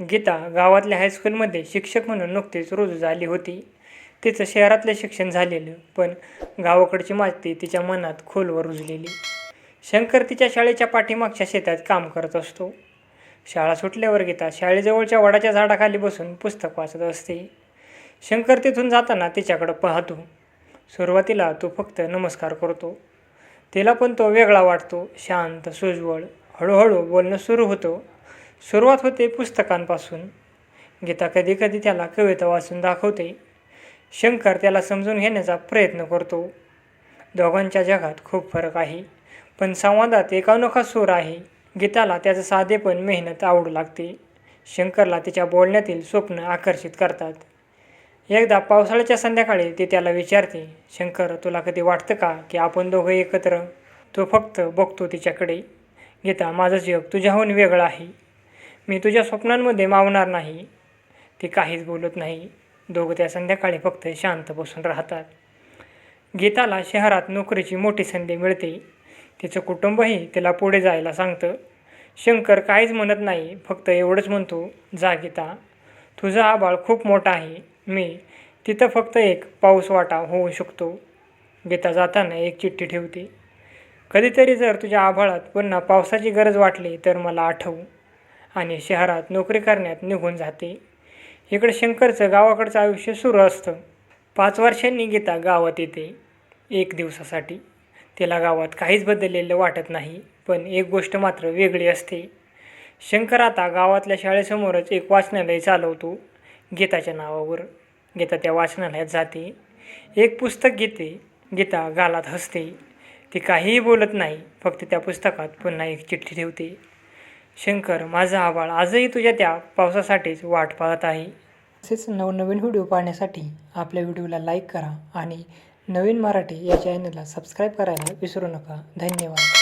गीता गावातल्या हायस्कूलमध्ये शिक्षक म्हणून नुकतीच रुजू झाली होती. तिचं शहरातलं शिक्षण झालेलं पण गावाकडची माती तिच्या मनात खोलवर रुजलेली. शंकर तिच्या शाळेच्या पाठीमागच्या शेतात काम करत असतो. शाळा सुटल्यावर गीता शाळेजवळच्या वडाच्या झाडाखाली बसून पुस्तक वाचत असते. शंकर तिथून जाताना तिच्याकडं पाहतो. सुरुवातीला तो फक्त नमस्कार करतो. तिला पण तो वेगळा वाटतो शांत सुजवळ हळूहळू बोलणं सुरू होतं. सुरुवात होते पुस्तकांपासून. गीता कधी कधी त्याला कविता वाचून दाखवते. शंकर त्याला समजून घेण्याचा प्रयत्न करतो. दोघांच्या जगात खूप फरक आहे. पण संवादात एक अनोखा सूर आहे. गीताला त्याचं साधेपण मेहनत आवडू लागते. शंकरला तिच्या बोलण्यातील स्वप्न आकर्षित करतात. एकदा पावसाळ्याच्या संध्याकाळी ती त्याला विचारते शंकर तुला कधी वाटतं का की आपण दोघं एकत्र? तो फक्त बघतो तिच्याकडे. गीता माझं जग तुझ्याहून वेगळं आहे. मी तुझ्या स्वप्नांमध्ये मावणार नाही. ती काहीच बोलत नाही. दोघं त्या संध्याकाळी फक्त शांत बसून राहतात. गीताला शहरात नोकरीची मोठी संधी मिळते. तिचं कुटुंबही तिला पुढे जायला सांगतं. शंकर काहीच म्हणत नाही फक्त एवढंच म्हणतो जा गीता तुझा आबाळ खूप मोठा आहे. मी तिथं फक्त एक पाऊस वाटा होऊ शकतो. गीता जाताना एक चिठ्ठी ठेवते. कधीतरी जर तुझ्या आभाळात पुन्हा पावसाची गरज वाटली तर मला आठव. आणि शहरात नोकरी करण्यात निघून जाते. इकडे शंकरचं गावाकडचं आयुष्य सुरू असतं. पाच वर्षांनी गीता गावात येते. एक दिवसासाठी. तिला गावात काहीच बदललेलं वाटत नाही पण एक गोष्ट मात्र वेगळी असते. शंकर आता गावातल्या शाळेसमोरच एक वाचनालय चालवतो गीताच्या नावावर. गीता त्या वाचनालयात जाते. एक पुस्तक घेते. गीता गालात हसते. ती काहीही बोलत नाही फक्त त्या पुस्तकात पुन्हा एक चिठ्ठी ठेवते. शंकर माझा आबाळ आजही तुझ्या त्या पावसासाठीच वाट पाहत आहे. तसेच नवनवीन व्हिडिओ पाहण्यासाठी आपल्या व्हिडिओला लाईक करा आणि नवीन मराठी या चॅनलला सबस्क्राईब करायला विसरू नका. धन्यवाद.